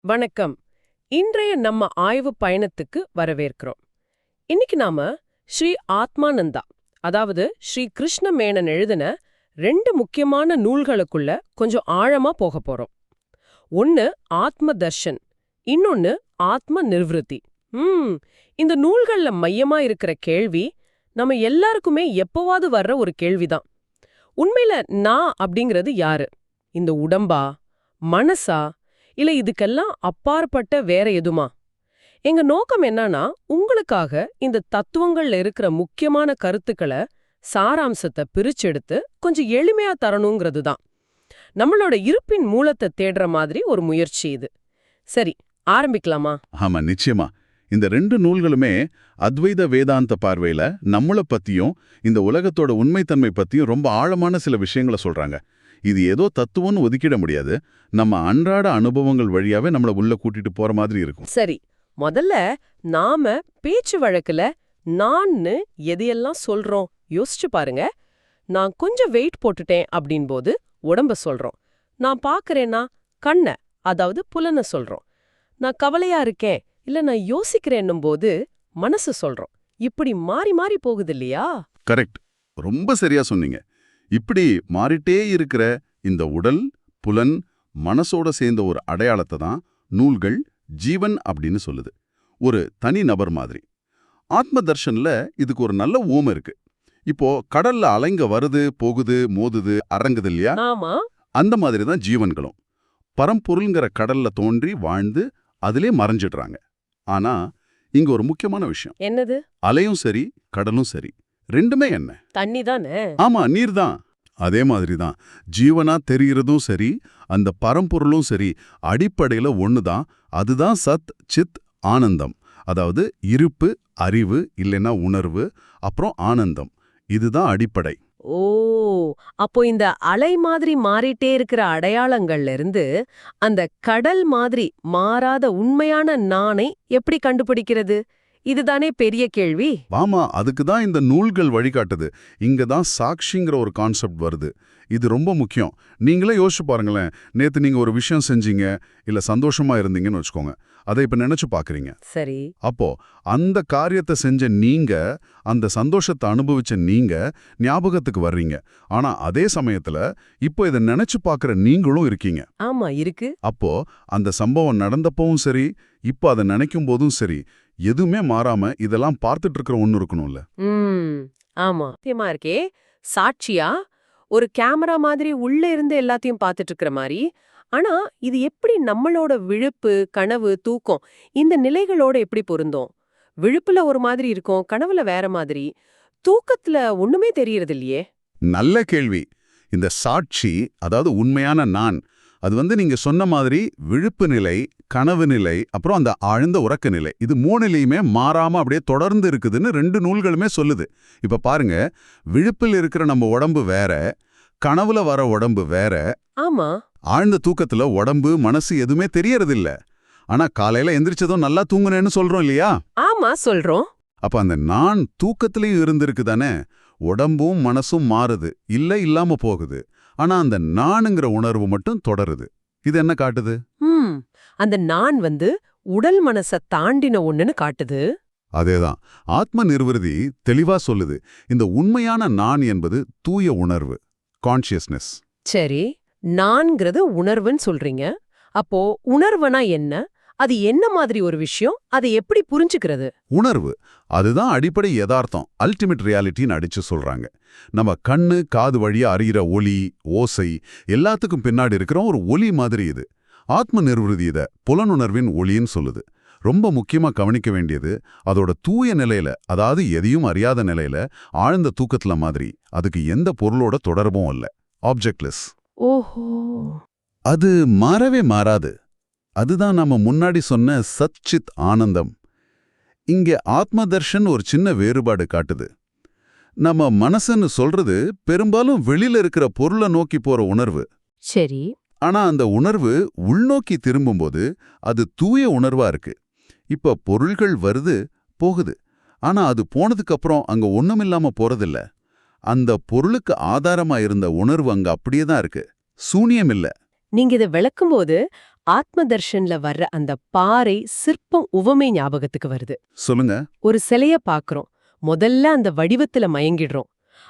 வணக்கம். இன்றைய நம்ம ஆய்வு பயணத்துக்கு வரவேற்கிறோம். இன்னைக்கு நாம ஸ்ரீ ஆத்மானந்தா அதாவது ஸ்ரீ கிருஷ்ண மேனன் எழுதின ரெண்டு முக்கியமான நூல்களுக்குள்ள கொஞ்சம் ஆழமா போக போறோம். ஒன்னு ஆத்ம தர்ஷன் இன்னொன்னு ஆத்ம நிர்விருத்தி. ம் இந்த நூல்கள்ல மையமா இருக்கிற கேள்வி நம்ம எல்லாருக்குமே எப்பவாவது வர்ற ஒரு கேள்விதான். உண்மையில நான் அப்படிங்கிறது யாரு? இந்த உடம்பா மனசா இல்ல இதுக்கெல்லாம் அப்பாற்பட்ட வேற எதுமா? எங்க நோக்கம் என்னன்னா உங்களுக்காக இந்த தத்துவங்கள்ல இருக்கிற முக்கியமான கருத்துக்களை சாராம்சத்தை பிரிச்செடுத்து கொஞ்சம் எளிமையா தரணுங்கிறது தான். நம்மளோட இருப்பின் மூலத்தை தேடுற மாதிரி ஒரு முயற்சி இது. சரி ஆரம்பிக்கலாமா? ஆமா நிச்சயமா. இந்த ரெண்டு நூல்களுமே அத்வைத வேதாந்த பார்வையில நம்மள பத்தியும் இந்த உலகத்தோட உண்மைத்தன்மை பத்தியும் ரொம்ப ஆழமான சில விஷயங்களை சொல்றாங்க. இது ஏதோ தத்துவம்னு ஒதுக்கிட முடியாது. நம்ம அன்றாட அனுபவங்கள் வழியாவே நம்மள உள்ள கூட்டிட்டு போற மாதிரி இருக்கும். சரி முதல்ல நாம பேச்சு வழக்குல நான்னு எதையெல்லாம் சொல்றோம் யோசிச்சு பாருங்க. நான் கொஞ்சம் வெயிட் போட்டுட்டேன் அப்படின்போது உடம்ப சொல்றோம். நான் பாக்குறேன்னா கண்ண அதாவது புலனை சொல்றோம். நான் கவலையா இருக்கேன் இல்ல நான் யோசிக்கிறேன்னும் போது மனசு சொல்றோம். இப்படி மாறி மாறி போகுது இல்லையா? கரெக்ட். ரொம்ப சரியா சொன்னீங்க. இப்படி மாறிட்டே இருக்கிற இந்த உடல் புலன் மனசோட சேர்ந்த ஒரு அடையாளத்தை தான் நூல்கள் ஜீவன் அப்படின்னு சொல்லுது. ஒரு தனி நபர் மாதிரி. ஆத்ம தர்ஷன்ல இதுக்கு ஒரு நல்ல ஊமை இருக்கு. இப்போ கடல்ல அலைங்க வருது போகுது மோதுது அரங்குது இல்லையா? அந்த மாதிரி தான் ஜீவன்களும். பரம்பொருள்ங்கிற கடல்ல தோன்றி வாழ்ந்து அதிலே மறைஞ்சிடுறாங்க. ஆனா இங்க ஒரு முக்கியமான விஷயம். என்னது? அலையும் சரி கடலும் சரி. ரெண்டுமே என்ன? தண்ணி தானே? ஆமா நீர்தான் அதே மாதிரி தான். ஜீவனா தெரிகிறதும் சரி அந்த பரம்பொருளும் சரி அடிப்படையில ஒண்ணுதான் அதுதான் சத் சித் ஆனந்தம். அதாவது இருப்பு அறிவு இல்லைன்னா உணர்வு அப்புறம் ஆனந்தம். இதுதான் அடிப்படை. ஓ அப்போ இந்த அலை மாதிரி மாறிட்டே இருக்கிற அடையாளங்கள்ல இருந்து அந்த கடல் மாதிரி மாறாத உண்மையான நானை எப்படி கண்டுபிடிக்கிறது? இதுதானே பெரிய கேள்வி? வாமா அதுக்கு தான் இந்த நூல்கள் வழிகாட்டுது. இங்க தான் சாட்சிங்கிற ஒரு கான்செப்ட் வருது. இது ரொம்ப முக்கியம். நீங்களே யோசிச்சு பாருங்களேன். நேத்து நீங்க ஒரு விஷயம் செஞ்சீங்க இல்ல சந்தோஷமா இருந்தீங்கன்னு வச்சுக்கோங்க. அதை இப்ப நினைச்சு பாக்குறீங்க. சரி. அப்போ அந்த காரியத்தை செஞ்ச நீங்க அந்த சந்தோஷத்தை அனுபவிச்ச நீங்க ஞாபகத்துக்கு வர்றீங்க. ஆனா அதே சமயத்துல இப்போ இதை நினைச்சு பார்க்குற நீங்களும் இருக்கீங்க. ஆமா இருக்கு. அப்போ அந்த சம்பவம் நடந்தப்பவும் சரி இப்போ அதை நினைக்கும் போதும் சரி எதுவுமே மாறாம இதெல்லாம் பார்த்துட்டு இருக்கிற ஒன்று இருக்கணும்ல ஆமா. சத்தியமா இருக்கே. சாட்சியா? ஒரு கேமரா மாதிரி உள்ள இருந்து எல்லாத்தையும் பார்த்துட்டு இருக்கிற மாதிரி. ஆனா இது எப்படி நம்மளோட விழுப்பு கனவு தூக்கம் இந்த நிலைகளோட எப்படி பொருந்தும்? விழுப்புல ஒரு மாதிரி இருக்கும் கனவுல வேற மாதிரி. தூக்கத்துல ஒண்ணுமே தெரியறது இல்லையே நல்ல கேள்வி. இந்த சாட்சி அதாவது உண்மையான நான் அது வந்து நீங்க சொன்ன மாதிரி விழுப்பு நிலை கனவு நிலை அப்புறம் அந்த ஆழ்ந்த உறக்க நிலை. இது மூணுலையுமே மாறாம அப்படியே தொடர்ந்து இருக்குதுன்னு ரெண்டு நூல்களுமே சொல்லுது. இப்ப பாருங்க விழுப்பில் இருக்கிற நம்ம உடம்பு வேற கனவுல வர உடம்பு வேற ஆமா. ஆழ்ந்த தூக்கத்துல உடம்பு மனசு எதுவுமே தெரியறதில்ல. ஆனா காலையில எந்திரிச்சதும் நல்லா தூங்குனேன்னு சொல்றோம் இல்லையா? ஆமா சொல்றோம். அப்ப அந்த நான் தூக்கத்திலையும் இருந்திருக்கு தானே? உடம்பும் மனசும் மாறுது. இல்ல இல்லாம போகுது. ஆனா அந்த நானுங்கிற உணர்வு மட்டும் தொடருது. இது என்ன காட்டுது? அந்த நான் வந்து உடல் மனச தாண்டின ஒண்ணுன்னு காட்டுது. அதேதான். ஆத்ம நிர்விருதி தெளிவா சொல்லுது. இந்த உண்மையான நான் என்பது தூய உணர்வு கான்ஷியஸ்னஸ் சரி. நான்கிறது உணர்வுன்னு சொல்றீங்க. அப்போ உணர்வுனா என்ன? அது என்ன மாதிரி ஒரு விஷயம்? அதை எப்படி புரிஞ்சுக்கிறது? உணர்வு. அதுதான் அடிப்படை யதார்த்தம். அல்டிமேட் ரியாலிட்டின்னு அடிச்சு சொல்றாங்க. நம்ம கண்ணு காது வழியா அறிகிற ஒலி ஓசை எல்லாத்துக்கும் பின்னாடி இருக்கிற ஒரு ஒலி மாதிரி இது. ஆத்ம நிர்விருதி இத புலனுணர்வின் ஒளின்னு சொல்லுது. ரொம்ப முக்கியமா கவனிக்க வேண்டியது அதோட தூய நிலையில அதாவது எதையும் அறியாத நிலையில ஆழ்ந்த தூக்கத்துல மாதிரி. அதுக்கு எந்த பொருளோட தொடர்பும் இல்ல. ஆப்ஜெக்ட்லெஸ் ஓஹோ. அது மாறவே மாறாது. அதுதான் நாம முன்னாடி சொன்ன சச்சித் ஆனந்தம். இங்கே ஆத்ம தர்ஷன் ஒரு சின்ன வேறுபாடு காட்டுது. நம்ம மனசுன்னு சொல்றது பெரும்பாலும் வெளியில இருக்கிற பொருளை நோக்கி போற உணர்வு. சரி. ஆனா அந்த உணர்வு உள்நோக்கி திரும்பும்போது அது தூய உணர்வா இருக்கு. இப்ப பொருள்கள் வருது போகுது. ஆனா அது போனதுக்கு அப்புறம் அங்க ஒண்ணுமில்லாம போறதில்ல. அந்த பொருளுக்கு ஆதாரமா இருந்த உணர்வு அங்க அப்படியே தான் இருக்கு. சூனியம் இல்ல. நீங்க இதை விளக்கும்போது ஆத்ம தர்ஷன்ல வர்ற அந்த பாறை சிற்பம் உவமை ஞாபகத்துக்கு வருது. சொல்லுங்க. ஒரு சிலைய பாக்குறோம். முதல்ல அந்த வடிவத்துல மயங்கிடுறோம்.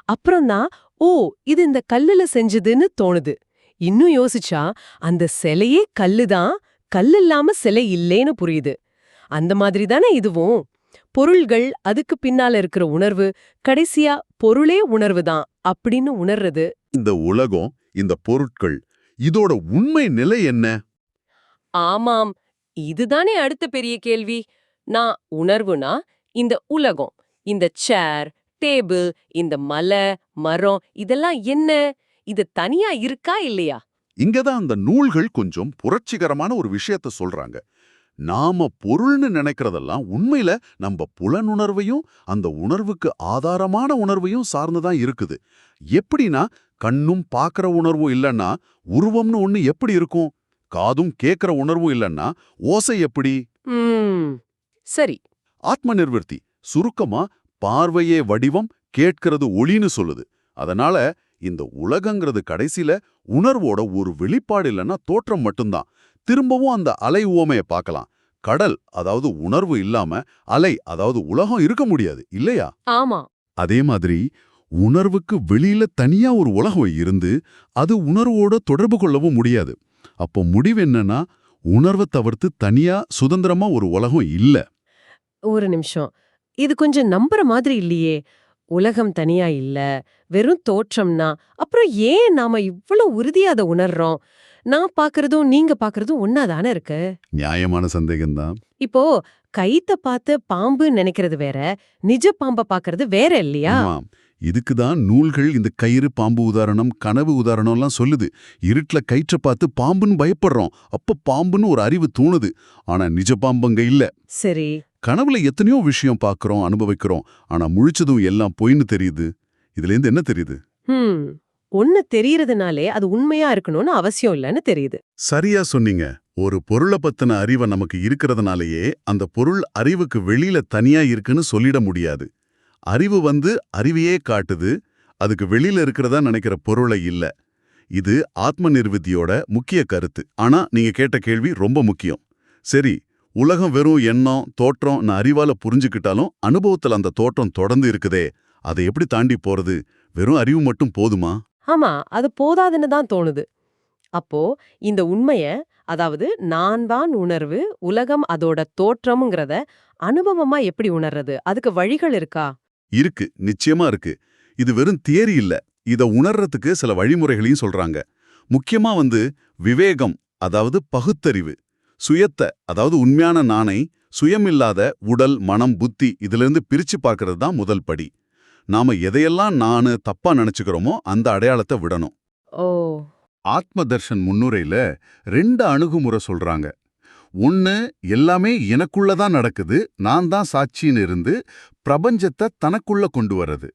அப்புறம் தான் ஓ இது இந்த கல்லுல செஞ்சதுன்னு தோணுது. இன்னும் யோசிச்சா அந்த சிலையே கல்லுதான் கல்லு இல்லாம சிலை இல்லேன்னு புரியுது. அந்த மாதிரி தானே இதுவும். பொருள்கள் அதுக்கு பின்னால இருக்கிற உணர்வு கடைசியா பொருளே உணர்வு தான் அப்படின்னு உணர்றது. இந்த உலகம் இந்த பொருட்கள் இதோட உண்மை நிலை என்ன? ஆமாம் இதுதானே அடுத்த பெரிய கேள்வி? நான் உணர்வுனா இந்த உலகம் இந்த சேர் டேபிள் இந்த மலை மரம் இதெல்லாம் என்ன? இது தனியா இருக்கா இல்லையா? இங்கதான் அந்த நூல்கள் கொஞ்சம் புரட்சிகரமான ஒரு விஷயத்த சொல்றாங்க. நாம பொருள்னு நினைக்கிறதெல்லாம் உண்மையில நம்ம புலனுணர்வையும் அந்த உணர்வுக்கு ஆதாரமான உணர்வையும் சார்ந்துதான் இருக்குது. எப்படின்னா கண்ணும் பார்க்கற உணர்வும் இல்லைன்னா உருவம்னு ஒன்று எப்படி இருக்கும்? காதும் கேட்கிற உணர்வும் இல்லைன்னா ஓசை எப்படி? சரி. ஆத்ம நிர்வர்த்தி சுருக்கமா பார்வையே வடிவம் கேட்கிறது ஒளின்னு சொல்லுது. அதனால இந்த உலகங்கிறது கடைசில உணர்வோட ஒரு வெளிப்பாடு இல்லைன்னா தோற்றம் மட்டும்தான். திரும்பவும் அந்த அலை உவமைய பார்க்கலாம். கடல் அதாவது உணர்வு இல்லாம அலை அதாவது உலகம் இருக்க முடியாது இல்லையா? ஆமா. அதே மாதிரி உணர்வுக்கு வெளியில தனியா ஒரு உலகம் இருந்து அது உணர்வோட தொடர்பு கொள்ளவும் முடியாது. அப்போ முடிவு என்னன்னா உணர்வை தவிர்த்து தனியா சுதந்திரமா ஒரு உலகம் இல்ல. ஒரு நிமிஷம். இது கொஞ்சம் நம்புற மாதிரி இல்லையே. உலகம் தனியா இல்ல. வெறும் தோற்றம்னா அப்புறம் ஏன் நாம இவ்வளவு உறுதியா அதை உணர்றோம்? நான் பாக்குறதும் நீங்க பாக்குறதும் ஒன்னாதானே இருக்கு? நியாயமான சந்தேகம்தான். இப்போ கைத்த பார்த்து பாம்பு நினைக்கிறது வேற நிஜ பாம்ப பாக்குறது வேற இல்லையா? இதுக்கு தான் நூல்கள் இந்த கயிறு பாம்பு உதாரணம் கனவு உதாரணம்லாம் சொல்லுது. இருட்டுல கயிற்றை பார்த்து பாம்புன்னு பயப்படுறோம். அப்ப பாம்புன்னு ஒரு அறிவு தோணுது. ஆனா நிஜ பாம்பங்க இல்ல. சரி. கனவுல எத்தனையோ விஷயம் பார்க்கறோம் அனுபவிக்கிறோம். ஆனா முழிச்சதும் எல்லாம் பொய்ன்னு தெரியுது. இதுல இருந்து என்ன தெரியுது? ஒன்னு தெரியறதுனாலே அது உண்மையா இருக்கணும்னு அவசியம் இல்லைன்னு தெரியுது. சரியா சொன்னீங்க. ஒரு பொருளை பத்தின அறிவை நமக்கு இருக்கிறதுனாலயே அந்த பொருள் அறிவுக்கு வெளியில தனியா இருக்குன்னு சொல்லிட முடியாது. அறிவு வந்து அறிவையே காட்டுது. அதுக்கு வெளியில இருக்கிறதா நினைக்கிற பொருளை இல்ல. இது ஆத்ம நிர்வத்தியோட முக்கிய கருத்து. ஆனா நீங்க கேட்ட கேள்வி ரொம்ப முக்கியம். சரி உலகம் வெறும் எண்ணம் தோற்றம் நான் அறிவால புரிஞ்சுக்கிட்டாலும் அனுபவத்துல அந்த தோற்றம் தொடர்ந்து இருக்குதே. அதை எப்படி தாண்டி போறது? வெறும் அறிவு மட்டும் போதுமா? ஆமா அது போதாதுன்னு தான் தோணுது. அப்போ இந்த உண்மைய அதாவது நான் தான் உணர்வு உலகம் அதோட தோற்றம்ங்கிறத அனுபவமா எப்படி உணர்றது? அதுக்கு வழிகள் இருக்கா? இருக்கு நிச்சயமா இருக்கு. இது வெறும் தியரி இல்ல. இத உணர்றதுக்கு சில வழிமுறைகளையும் சொல்றாங்க. முக்கியமா வந்து விவேகம் அதாவது பகுத்தறிவு சுயத்தை அதாவது உண்மையான நானை சுயமில்லாத உடல் மனம் புத்தி இதிலிருந்து பிரிச்சு பார்க்கறது தான் முதல் படி. நாம எதையெல்லாம் நானு தப்பா நினைச்சுக்கிறோமோ அந்த அடையாளத்தை விடணும். ஓ. ஆத்ம தர்ஷன் முன்னுரையில ரெண்டு அணுகுமுறை சொல்றாங்க. ஒன்னு எல்லாமே எனக்குள்ளதான் நடக்குது நான் தான் சாட்சின்னு இருந்து பிரபஞ்சத்தை தனக்குள்ள கொண்டு வர்றது.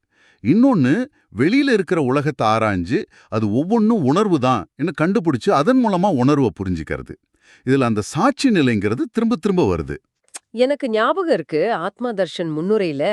இன்னொன்னு வெளியில இருக்கிற உலகத்தை ஆராய்ஞ்சு அது ஒவ்வொன்றும் உணர்வு தான் கண்டுபிடிச்சு அதன் மூலமா உணர்வை புரிஞ்சுக்கிறது. இதுல அந்த சாட்சி நிலைங்கிறது திரும்ப திரும்ப வருது. எனக்கு ஞாபகம் இருக்கு ஆத்மா தர்ஷன் முன்னுரையில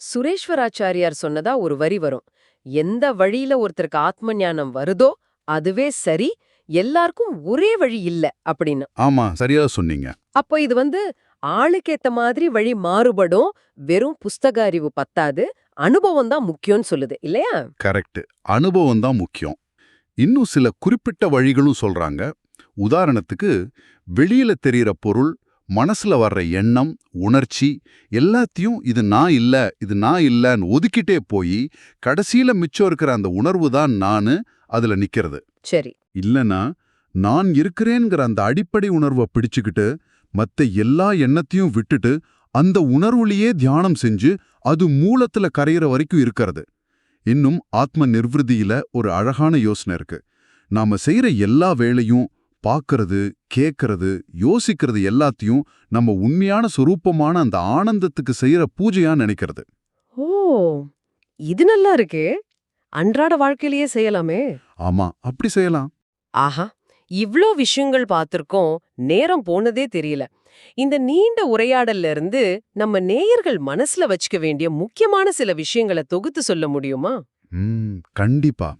சுரேஸ்வராச்சாரியார் சொன்னதா ஒரு வரி வரும். எந்த வழியில ஒருத்தருக்கு ஆத்ம ஞானம் வருதோ அதுவே சரி எல்லாருக்கும் ஒரே வழி இல்ல அப்படின்னு. ஆமா சரியா சொன்னீங்க. அப்போ இது வந்து ஆளுக்கேத்த மாதிரி வழி மாறுபடும். வெறும் புஸ்தக அறிவு பத்தாது. அனுபவம் தான் முக்கியம்னு சொல்லுது. இல்லையா? கரெக்ட் அனுபவம் தான் முக்கியம். இன்னும் சில குறிப்பிட்ட வழிகளும் சொல்றாங்க. உதாரணத்துக்கு வெளியில தெரியற பொருள் மனசுல வர்ற எண்ணம் உணர்ச்சி எல்லாத்தையும் இது நான் இல்ல இது நான் இல்லன்னு ஒதுக்கிட்டே போய் கடைசியில மிச்சம் இருக்கிற அந்த உணர்வு தான் நானு அதுல நிக்கிறது. சரி. இல்லனா நான் இருக்கிறேங்கிற அந்த அடிப்படை உணர்வை பிடிச்சுக்கிட்டு மத்த எல்லா எண்ணத்தையும் விட்டுட்டு அந்த உணர்வுலயே தியானம் செஞ்சு அது மூலத்துல கரையிற வரைக்கும் இருக்கிறது. இன்னும் ஆத்ம நிர்வൃதியில ஒரு அழகான யோசனை இருக்கு. நாம செய்யற எல்லா வேலையும் பார்க்கறது கேட்கறது யோசிக்கிறது எல்லாத்தையும் நம்ம உண்மையான சொரூபமான அந்த ஆனந்தத்துக்கு செய்யற பூஜையா நினைக்கிறது. ஓ இது நல்லா இருக்கே. அன்றாட வாழ்க்கையிலேயே செய்யலாமே. ஆமா அப்படி செய்யலாம். ஆஹா. இவ்ளோ விஷயங்கள் பார்த்திருக்கோம் நேரம் போனதே தெரியல. இந்த நீண்ட உரையாடல்ல இருந்து நம்ம நேயர்கள் மனசுல வச்சுக்க வேண்டிய முக்கியமான சில விஷயங்களை தொகுத்து சொல்ல முடியுமா? கண்டிப்பா.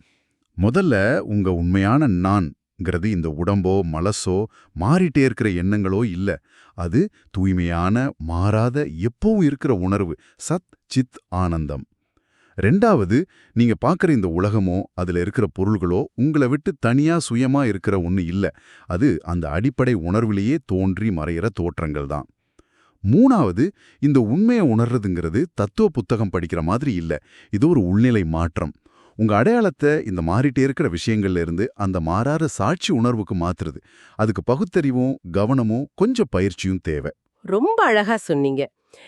முதல்ல உங்க உண்மையான நான்ங்கிறது இந்த உடம்போ மலசோ மாறிட்டே இருக்கிற எண்ணங்களோ இல்ல. அது தூய்மையான மாறாத எப்பவும் இருக்கிற உணர்வு. சத் சித் ஆனந்தம். ரெண்டாவது நீங்க பார்க்குற இந்த உலகமோ அதுல இருக்கிற பொருள்களோ உங்களை விட்டு தனியா சுயமா இருக்கிற ஒண்ணு இல்ல. அது அந்த அடிப்படை உணர்விலேயே தோன்றி மறையிற தோற்றங்கள் தான். மூணாவது இந்த உண்மையை உணர்றதுங்கிறது தத்துவ புத்தகம் படிக்கிற மாதிரி இல்ல. இது ஒரு உள்நிலை மாற்றம். உங்க அடையாளத்தை இந்த மாறிட்டே இருக்கிற விஷயங்கள்ல இருந்து அந்த மாறாத சாட்சி உணர்வுக்கு மாத்துறது. அதுக்கு பகுத்தறிவும் கவனமும் கொஞ்சம் பயிற்சியும் தேவை. ரொம்ப அழகா சொன்னீங்க.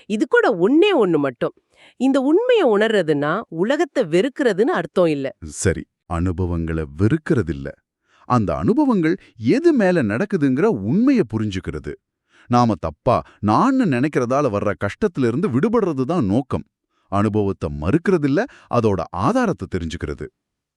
இது கூட ஒன்னே ஒண்ணு மட்டும். இந்த உண்மையை உணர்றதுன்னா உலகத்தை வெறுக்கிறதுன்னு அர்த்தம் இல்ல. சரி அனுபவங்களை வெறுக்கிறதில்ல. அந்த அனுபவங்கள் எது மேல நடக்குதுங்கிற உண்மையை புரிஞ்சுக்கிறது. நாம தப்பா நான் நினைக்கிறதால வர்ற கஷ்டத்துல இருந்து விடுபடுறது தான் நோக்கம். அனுபவத்தை மறுக்கிறதில்ல அதோட ஆதாரத்தை தெரிஞ்சுக்கிறது.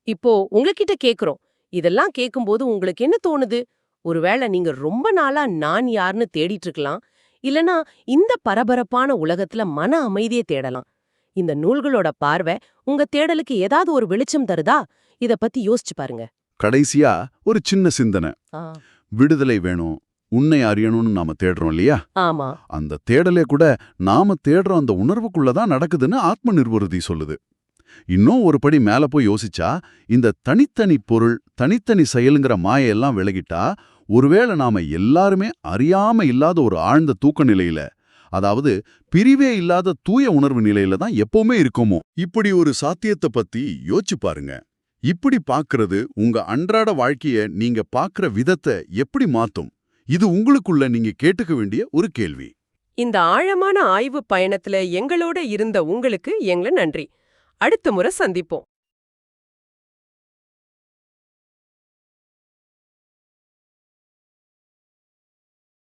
இப்போ உங்ககிட்ட கேக்குறோம். இதெல்லாம் கேட்கும்போது உங்களுக்கு என்ன தோணுது? ஒருவேளை நீங்க ரொம்ப நாளா நான் யாருன்னு தேடிட்டு இருக்கலாம். இல்லனா இந்த பரபரப்பான உலகத்துல மன அமைதியை தேடலாம். இந்த நூல்களோட பார்வை உங்க தேடலுக்கு ஏதாவது ஒரு வெளிச்சம் தருதா? இத பத்தி யோசிச்சு பாருங்க. கடைசியா ஒரு சின்ன சிந்தனை. விடுதலை வேணும் உன்னை அறியணும்னு நாம தேடுறோம் இல்லையா? ஆமா. அந்த தேடலே கூட நாம தேடுற அந்த உணர்வுக்குள்ள தான் நடக்குதுன்னு ஆத்ம நிர்வருதி சொல்லுது. இன்னும் ஒரு படி மேல போய் யோசிச்சா இந்த தனித்தனி பொருள் தனித்தனி செயலுங்கிற மாயெல்லாம் விலகிட்டா ஒருவேளை நாம எல்லாருமே அறியாம இல்லாத ஒரு ஆழ்ந்த தூக்க நிலையில அதாவது பிரிவே இல்லாத தூய உணர்வு நிலையில தான் எப்பவுமே இருக்கோமோ? இப்படி ஒரு சாத்தியத்தை பத்தி யோசிச்சு பாருங்க. இப்படி பாக்குறது உங்க அன்றாட வாழ்க்கைய நீங்க பார்க்கிற விதத்தை எப்படி மாத்தும்? இது உங்களுக்குள்ள நீங்க கேட்டுக்க வேண்டிய ஒரு கேள்வி. இந்த ஆழமான ஆய்வு பயணத்துல எங்களோட இருந்த உங்களுக்கு எங்களை நன்றி. அடுத்த முறை சந்திப்போம்.